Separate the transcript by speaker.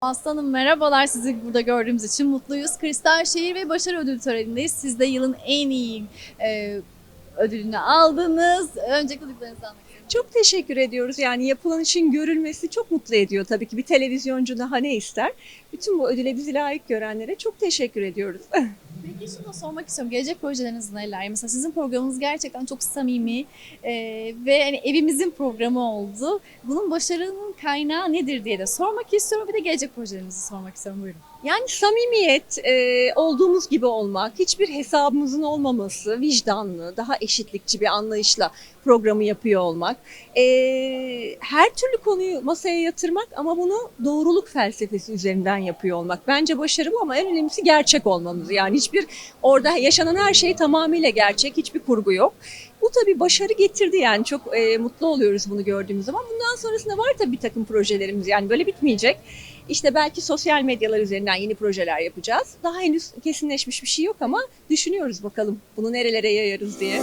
Speaker 1: Aslanım merhabalar sizi burada gördüğümüz için mutluyuz. Kristal Şehir ve Başarı Ödül Töreni'ndeyiz. Siz de yılın en iyi e, ödülünü aldınız. Öncelikle duygularınızı istiyorum.
Speaker 2: Çok teşekkür ediyoruz. Yani yapılan için görülmesi çok mutlu ediyor tabii ki. Bir televizyoncu daha ne ister? Bütün bu ödüle bizi layık görenlere çok teşekkür ediyoruz.
Speaker 1: Şunu da sormak istiyorum. Gelecek projeleriniz neler? Mesela sizin programınız gerçekten çok samimi e, ve hani evimizin programı oldu. Bunun başarının kaynağı nedir diye de sormak istiyorum. Bir de gelecek projelerinizi sormak istiyorum. Buyurun.
Speaker 2: Yani samimiyet, e, olduğumuz gibi olmak, hiçbir hesabımızın olmaması, vicdanlı, daha eşitlikçi bir anlayışla programı yapıyor olmak. E, her türlü konuyu masaya yatırmak ama bunu doğruluk felsefesi üzerinden yapıyor olmak. Bence başarı bu ama en önemlisi gerçek olmamız. Yani hiçbir orada yaşanan her şey tamamıyla gerçek, hiçbir kurgu yok. Bu tabii başarı getirdi yani çok e, mutlu oluyoruz bunu gördüğümüz zaman. Bundan sonrasında var tabii bir takım projelerimiz yani böyle bitmeyecek. İşte belki sosyal medyalar üzerinden yeni projeler yapacağız. Daha henüz kesinleşmiş bir şey yok ama düşünüyoruz bakalım bunu nerelere yayarız diye.